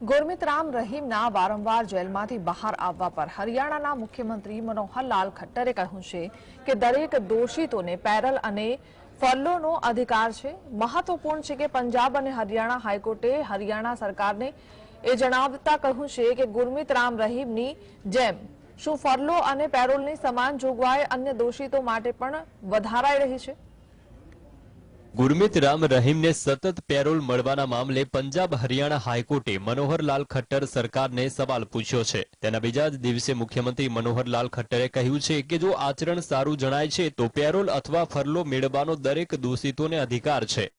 ગુરમીત રામ રહીમના વારંવાર જેલમાંથી બહાર આવવા પર હરિયાણાના મુખ્યમંત્રી મનોહરલાલ ખટ્ટરે કહ્યું છે કે દરેક દોષિતોને પેરલ અને ફરલોનો અધિકાર છે. મહત્વપૂર્ણ છે કે પંજાબ અને હરિયાણા હાઈકોર્ટે હરિયાણા સરકારને એ જણાવતા કહ્યું છે કે ગુરમીત રામ રહીમની જેમ શું ફરલો અને પેરોલની સમાન જોગવાઈ અન્ય દોષિતો માટે પણ વધારાઈ રહી છે? ગુરમીત રામ રહીમને સતત પેરોલ મળવાના મામલે પંજાબ હરિયાણા હાઈકોર્ટે મનોહરલાલ ખટ્ટર સરકારને સવાલ પૂછ્યો છે. તેના બીજા જ દિવસે મુખ્યમંત્રી મનોહરલાલ ખટ્ટરે કહ્યું છે કે જો આચરણ સારું જણાય છે તો પેરોલ અથવા ફરલો મેળવવાનો દરેક દોષિતોને અધિકાર છે.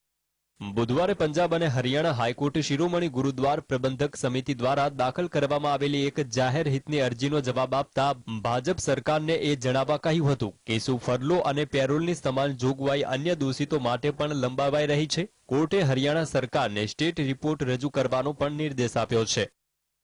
બુધવારે પંજાબ અને હરિયાણા હાઈકોર્ટે શિરોમણી ગુરુદ્વાર પ્રબંધક સમિતિ દ્વારા દાખલ કરવામાં આવેલી એક જાહેર હિતની અરજીનો જવાબ આપતા ભાજપ સરકારને એ જણાવવા કહ્યું હતું. કે શું ફરલો અને પેરોલની સમાન જોગવાઈ અન્ય દોષિતો માટે પણ લંબાવાઈ રહી છે. કોર્ટે હરિયાણા સરકારને સ્ટેટ રિપોર્ટ રજૂ કરવાનો પણ નિર્દેશ આપ્યો છે.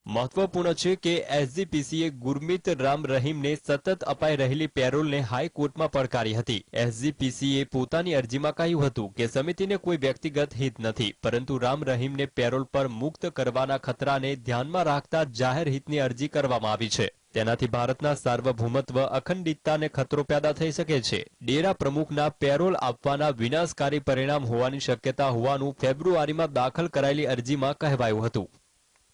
મહત્વપૂર્ણ છે કે એસજીપીસીએ ગુરમીત રામ રહીમને સતત અપાઈ રહેલી પેરોલને હાઈકોર્ટમાં પડકારી હતી. એસજીપીસીએ પોતાની અરજીમાં કહ્યું હતું કે સમિતિને કોઈ વ્યક્તિગત હિત નથી, પરંતુ રામ રહીમને પેરોલ પર મુક્ત કરવાના ખતરાને ધ્યાનમાં રાખતા જાહેર હિતની અરજી કરવામાં આવી છે. તેનાથી ભારતના સાર્વભૌમત્વ અખંડિતતાને ખતરો પેદા થઈ શકે છે. ડેરા પ્રમુખના પેરોલ આપવાના વિનાશકારી પરિણામ હોવાની શક્યતા હોવાનું ફેબ્રુઆરીમાં દાખલ કરાયેલી અરજીમાં કહેવાયું હતું.